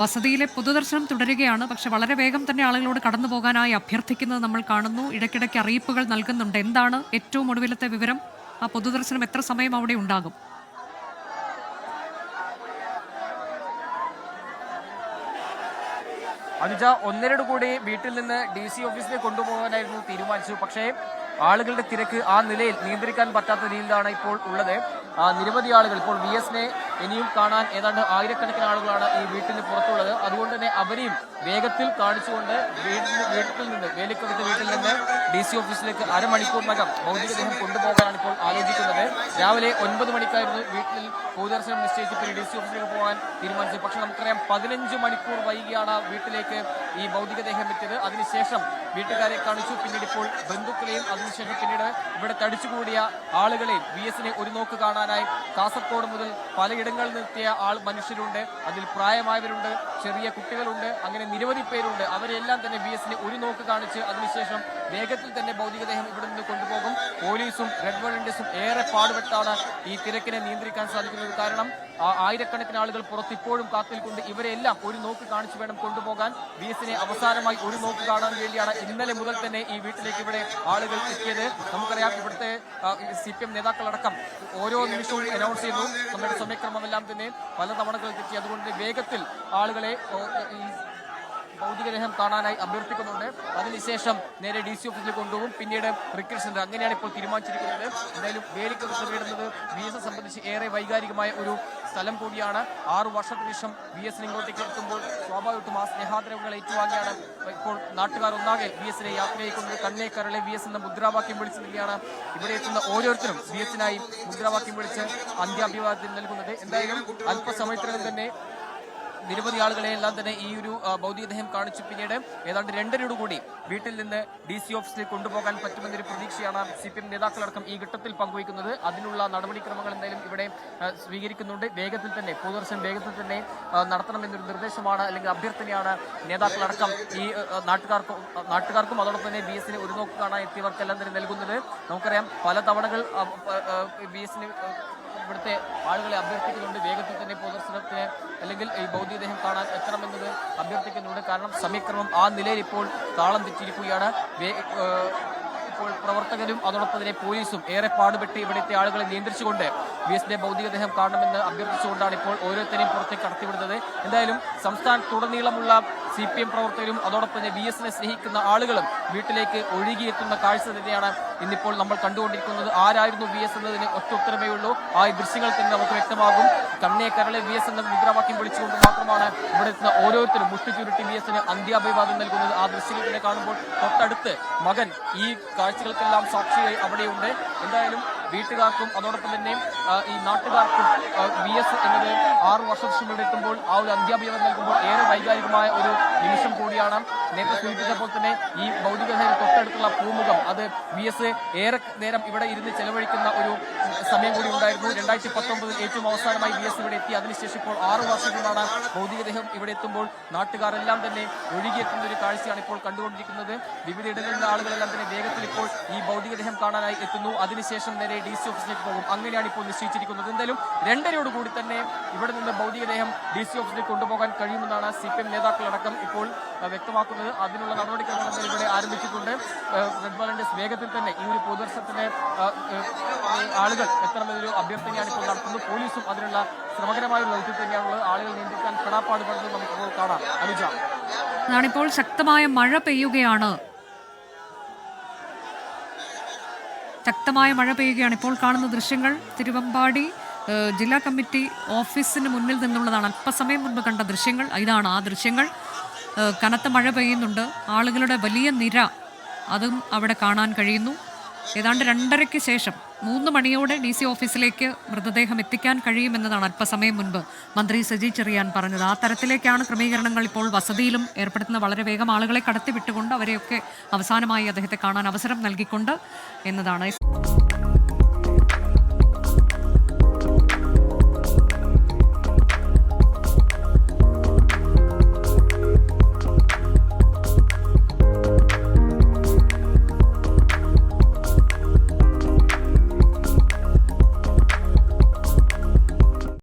വസതിയിലെ പൊതുദർശനം തുടരുകയാണ്. പക്ഷെ വളരെ വേഗം തന്നെ ആളുകളോട് കടന്നു പോകാനായി അഭ്യർത്ഥിക്കുന്നത് നമ്മൾ കാണുന്നു. ഇടയ്ക്കിടയ്ക്ക് അറിയിപ്പുകൾ നൽകുന്നുണ്ട്. എന്താണ് ഏറ്റവും ഒടുവിലത്തെ വിവരം? ആ പൊതുദർശനം എത്ര സമയം അവിടെ ഉണ്ടാകും? അനുജ ഒന്നിനോട് കൂടി വീട്ടിൽ നിന്ന് ഡി സി ഓഫീസിലേക്ക് കൊണ്ടുപോകാനായിരുന്നു തീരുമാനിച്ചു. പക്ഷേ ആളുകളുടെ തിരക്ക് ആ നിലയിൽ നിയന്ത്രിക്കാൻ പറ്റാത്ത രീതിയിലാണ് ഇപ്പോൾ ഉള്ളത്. നിരവധി ആളുകൾ ഇപ്പോൾ വി എസിനെ ഇനിയും കാണാൻ ഏതാണ്ട് ആയിരക്കണക്കിന് ആളുകളാണ് ഈ വീട്ടിന് പുറത്തുള്ളത്. അതുകൊണ്ട് തന്നെ അവരെയും വേഗത്തിൽ കാണിച്ചുകൊണ്ട് വീട്ടിൽ വീട്ടിൽ നിന്ന് വേലിക്കടുത്ത വീട്ടിൽ നിന്ന് ഡി സി ഓഫീസിലേക്ക് അരമണിക്കൂറിനകം ഭൗതികദേഹം കൊണ്ടുപോകാനാണ് ഇപ്പോൾ ആലോചിക്കുന്നത്. രാവിലെ ഒൻപത് മണിക്കായിരുന്നു വീട്ടിൽ പൊതുദർശനം നിശ്ചയിച്ചിട്ട് ഡി സി ഓഫീസിലേക്ക് പോകാൻ തീരുമാനിച്ചത്. പക്ഷേ നമുക്കറിയാം പതിനഞ്ച് മണിക്കൂർ വൈകിയാണ് വീട്ടിലേക്ക് ഈ ഭൗതികദേഹം എത്തിയത്. അതിനുശേഷം വീട്ടുകാരെ കാണിച്ചു. പിന്നീട് ഇപ്പോൾ ബന്ധുക്കളെയും അതിനുശേഷം പിന്നീട് ഇവിടെ തടിച്ചുകൂടിയ ആളുകളെയും വി എസിനെ ഒരു നോക്ക് കാണാനായി കാസർഗോഡ് മുതൽ പലയിടങ്ങളിൽ നിർത്തിയ ആൾ മനുഷ്യരുണ്ട്. അതിൽ പ്രായമായവരുണ്ട് ചെറിയ കുട്ടികളുണ്ട് അങ്ങനെ നിരവധി പേരുണ്ട്. അവരെല്ലാം തന്നെ വി എസിനെ ഒരു നോക്ക് കാണിച്ച് അതിനുശേഷം വേഗത്തിൽ തന്നെ ഭൗതികദേഹം ഇവിടെ നിന്ന് കൊണ്ടുപോകും. പോലീസും റെഡ് വളണ്ടിയേഴ്സും ഏറെ പാടുപെട്ടാണ് ഈ തിരക്കിനെ നിയന്ത്രിക്കാൻ സാധിക്കുന്നത്. കാരണം ആയിരക്കണക്കിന് ആളുകൾ പുറത്ത് ഇപ്പോഴും കാത്തിൽക്കൊണ്ട് ഇവരെല്ലാം ഒരു നോക്ക് കാണിച്ചു വേണം കൊണ്ടുപോകാൻ. വി എസിനെ അവസാനമായി ഒരു നോക്ക് കാണാൻ വേണ്ടിയാണ് ഇന്നലെ മുതൽ തന്നെ ഈ വീട്ടിലേക്ക് ഇവിടെ ആളുകൾ എത്തിയത് നമുക്കറിയാം ഇവിടുത്തെ സി പി എം നേതാക്കളടക്കം ഓരോ നിമിഷവും അനൗൺസ് ചെയ്തു നമ്മുടെ സമയക്രമമെല്ലാം തന്നെ പല തവണകൾ തെറ്റി. അതുകൊണ്ട് വേഗത്തിൽ ആളുകളെ ഭൗതികദേഹം കാണാനായി അഭ്യർത്ഥിക്കുന്നുണ്ട്. അതിനുശേഷം നേരെ ഡി സി ഓഫീസിൽ കൊണ്ടുപോകും. പിന്നീട് ക്രിക്കറ്റ് സെന്റർ അങ്ങനെയാണ് ഇപ്പോൾ തീരുമാനിച്ചിരിക്കുന്നത്. എന്തായാലും വേലിക്കത്ത് വീടുന്നത് വി എസ് സംബന്ധിച്ച് ഏറെ വൈകാരികമായ ഒരു സ്ഥലം കൂടിയാണ്. ആറു വർഷത്തിന് ശേഷം വി എസിന് ഇങ്ങോട്ടേക്ക് എത്തുമ്പോൾ സ്വാഭാവികമായിട്ടും ആ സ്നേഹാദരവുകൾ ഏറ്റുവാങ്ങിയാണ് ഇപ്പോൾ നാട്ടുകാർ ഒന്നാകെ വി എസിനെ യാത്രയായിക്കൊണ്ട് കണ്ണേ കരളെ വി എസ് എന്ന മുദ്രാവാക്യം വിളിച്ചു നിൽക്കുകയാണ്. ഇവിടെ എത്തുന്ന ഓരോരുത്തരും വി എസിനായി മുദ്രാവാക്യം വിളിച്ച് അന്ത്യാഭിവാദ്യം നൽകുന്നത്. എന്തായാലും അല്പസമയത്തിനകം തന്നെ നിരവധി ആളുകളെ എല്ലാം തന്നെ ഈ ഒരു ഭൗതികദേഹം കാണിച്ചു. പിന്നീട് ഏതാണ്ട് രണ്ടരയോട് കൂടി വീട്ടിൽ നിന്ന് ഡി സി ഓഫീസിലേക്ക് കൊണ്ടുപോകാൻ പറ്റുമെന്നൊരു പ്രതീക്ഷയാണ് സി പി എം നേതാക്കളടക്കം ഈ ഘട്ടത്തിൽ പങ്കുവയ്ക്കുന്നത്. അതിനുള്ള നടപടിക്രമങ്ങൾ എന്തായാലും ഇവിടെ സ്വീകരിക്കുന്നുണ്ട്. വേഗത്തിൽ തന്നെ പൊതുദർശനം വേഗത്തിൽ തന്നെ നടത്തണമെന്നൊരു നിർദ്ദേശമാണ് അല്ലെങ്കിൽ അഭ്യർത്ഥനയാണ് നേതാക്കളടക്കം ഈ നാട്ടുകാർക്കും നാട്ടുകാർക്കും. അതോടൊപ്പം തന്നെ ബി എസിന് ഒരു നോക്ക് കാണാൻ എത്തിയവർക്കെല്ലാം തന്നെ നൽകുന്നത്. നമുക്കറിയാം പല തവണകൾ ബി എസിന് ഇവിടുത്തെ ആളുകളെ അഭ്യർത്ഥിക്കുന്നുണ്ട്. വേഗത്തിൽ തന്നെ പൊതുദർശനത്തിന് അല്ലെങ്കിൽ ഈ ഭൗതികദേഹം കാണാൻ എത്തണമെന്നത് അഭ്യർത്ഥിക്കുന്നുണ്ട്. കാരണം സമീക്രമം ആ നിലയിൽ ഇപ്പോൾ താളം തെറ്റിയിരിക്കുകയാണ്. ഇപ്പോൾ പ്രവർത്തകരും അതോടൊപ്പം തന്നെ പോലീസും ഏറെ പാടുപെട്ട് ഇവിടുത്തെ ആളുകളെ നിയന്ത്രിച്ചുകൊണ്ട് വി എസിന്റെ ഭൗതികദേഹം കാണണമെന്ന് അഭ്യർത്ഥിച്ചുകൊണ്ടാണ് ഇപ്പോൾ ഓരോരുത്തരെയും പുറത്തേക്ക് കടത്തിവിടുന്നത്. എന്തായാലും സംസ്ഥാനത്തുടനീളമുള്ള സി പി എം പ്രവർത്തകരും അതോടൊപ്പം തന്നെ ബി എസിനെ സ്നേഹിക്കുന്ന ആളുകളും വീട്ടിലേക്ക് ഒഴുകിയെത്തുന്ന കാഴ്ച തന്നെയാണ് ഇന്നിപ്പോൾ നമ്മൾ കണ്ടുകൊണ്ടിരിക്കുന്നത്. ആരായിരുന്നു വി എസ് എന്നതിന് ഒറ്റ ഉത്തരമേ ഉള്ളൂ. ആ ദൃശ്യങ്ങൾ തന്നെ നമുക്ക് വ്യക്തമാകും. കണ്ണേ കരളെ വി എസ് എന്ന മുദ്രാവാക്യം വിളിച്ചുകൊണ്ട് മാത്രമാണ് ഇവിടെ എത്തുന്ന ഓരോരുത്തരും മുഷ്ടി ചുരുട്ടി വി എസിന് അന്ത്യാഭിവാദം നൽകുന്നത്. ആ ദൃശ്യങ്ങൾ തന്നെ കാണുമ്പോൾ തൊട്ടടുത്ത് മകൻ ഈ കാഴ്ചകൾക്കെല്ലാം സാക്ഷിയായി അവിടെയുണ്ട്. എന്തായാലും വീട്ടുകാർക്കും അതോടൊപ്പം തന്നെ ഈ നാട്ടുകാർക്കും വി എസ് എന്നത് ആറു വർഷത്തിന് എത്തുമ്പോൾ ആ ഒരു അന്ത്യാഭിവാദം നൽകുമ്പോൾ ഏറെ വൈകാരികമായ ഒരു നിമിഷം കൂടിയാണ്. നേരത്തെ സൂചിപ്പിച്ച പോലെ തന്നെ ഈ ഭൗതികതയിൽ തൊട്ടടുത്തുള്ള പൂമുഖം അത് വി എസ് ഏറെ നേരം ഇവിടെ ഇരുന്ന് ചെലവഴിക്കുന്ന ഒരു സമയം കൂടി ഉണ്ടായിരുന്നു. രണ്ടായിരത്തി പത്തൊമ്പതിൽ ഏറ്റവും അവസാനമായി വി എസ് ഇവിടെ എത്തി. അതിനുശേഷം ഇപ്പോൾ ആറു വർഷം കൊണ്ടാണ് ഭൗതികദേഹം ഇവിടെ എത്തുമ്പോൾ നാട്ടുകാരെല്ലാം തന്നെ ഒഴുകിയെത്തുന്ന ഒരു കാഴ്ചയാണ് ഇപ്പോൾ കണ്ടുകൊണ്ടിരിക്കുന്നത്. വിവിധ ഇടങ്ങളിൽ നിന്ന് ആളുകളെല്ലാം തന്നെ വേഗത്തിൽ ഇപ്പോൾ ഈ ഭൗതികദേഹം കാണാനായി എത്തുന്നു. അതിനുശേഷം നേരെ ഡി സി ഓഫീസിലേക്ക് പോകും. അങ്ങനെയാണ് ഇപ്പോൾ നിശ്ചയിച്ചിരിക്കുന്നത്. എന്തായാലും രണ്ടരയോട് കൂടി തന്നെ ഇവിടെ നിന്ന് ഭൗതികദേഹം ഡി സി ഓഫീസിലേക്ക് കൊണ്ടുപോകാൻ കഴിയുമെന്നാണ് സി പി എം നേതാക്കളടക്കം ഇപ്പോൾ വ്യക്തമാക്കുന്നത്. അതിനുള്ള നടപടിക്രമങ്ങൾ ഇവിടെ ആരംഭിച്ചിട്ടുണ്ട്. റെഡ് വളണ്ടിയേഴ്സ് വേഗത്തിൽ തന്നെ ഈ ഒരു പൊതുദർശനത്തിന് ആളുകൾ എത്തണമെന്നൊരു അഭ്യർത്ഥനയാണ് ഇപ്പോൾ നടത്തുന്നത്. പോലീസും അതിനുള്ള ശ്രമകരമായ ഒരു ദൗത്യം തന്നെയാണുള്ളത്. ആളുകൾ നിയന്ത്രിക്കാൻ പെടാപ്പാട് പെടുന്നത് നമുക്കിപ്പോൾ കാണാം. അനുജ. അതാണിപ്പോൾ ശക്തമായ മഴ പെയ്യുകയാണ്. ശക്തമായ മഴ പെയ്യുകയാണ്. ഇപ്പോൾ കാണുന്ന ദൃശ്യങ്ങൾ തിരുവമ്പാടി ജില്ലാ കമ്മിറ്റി ഓഫീസിന് മുന്നിൽ നിന്നുള്ളതാണ്. അല്പസമയം മുൻപ് കണ്ട ദൃശ്യങ്ങൾ ഇതാണ് ആ ദൃശ്യങ്ങൾ. കനത്ത മഴ പെയ്യുന്നുണ്ട്. ആളുകളുടെ വലിയ നിര അതും അവിടെ കാണാൻ കഴിയുന്നു. ഏതാണ്ട് രണ്ടരയ്ക്ക് ശേഷം മൂന്ന് മണിയോടെ ഡി സി ഓഫീസിലേക്ക് മൃതദേഹം എത്തിക്കാൻ കഴിയുമെന്നതാണ് അല്പസമയം മുൻപ് മന്ത്രി സജി ചെറിയാൻ പറഞ്ഞത്. ആ തരത്തിലേക്കാണ് ക്രമീകരണങ്ങൾ ഇപ്പോൾ വസതിയിലും ഏർപ്പെടുത്തുന്ന വളരെ വേഗം ആളുകളെ കടത്തിവിട്ടുകൊണ്ട് അവരെയൊക്കെ അവസാനമായി അദ്ദേഹത്തെ കാണാൻ അവസരം നൽകിക്കൊണ്ട് എന്നതാണ്.